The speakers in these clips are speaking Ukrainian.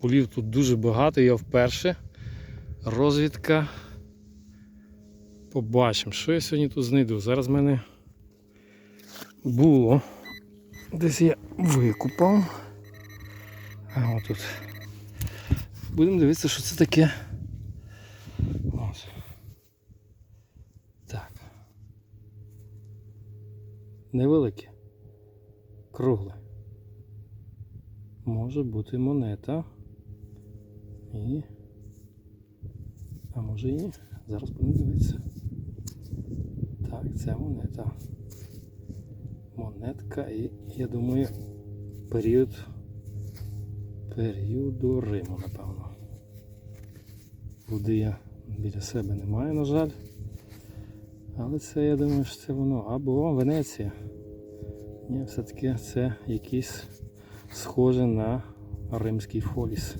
полів тут дуже багато, я вперше. Розвідка. Побачимо, що я сьогодні тут знайду. Зараз в мене було. Десь я викупав. А отут. Будемо дивитися, що це таке. Так. Невелике. Кругле. Може бути монета. І. А може і. Зараз будемо дивитися. Так, це монета. Монетка і, я думаю, період періоду Риму, напевно. Води я біля себе не маю, на жаль. Але це, я думаю, що це воно. Або Венеція. Ні, все-таки це якийсь схоже на римський фоліс.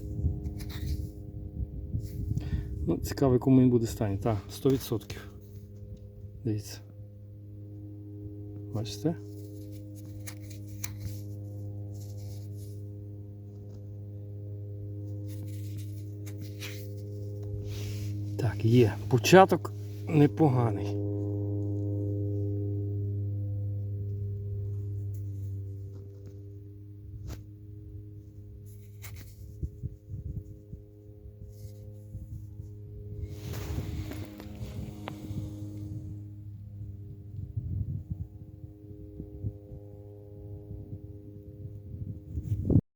Ну, цікаво, якому він буде стані. Так, 100%. Дивіться. Бачите? Так, є. Початок непоганий.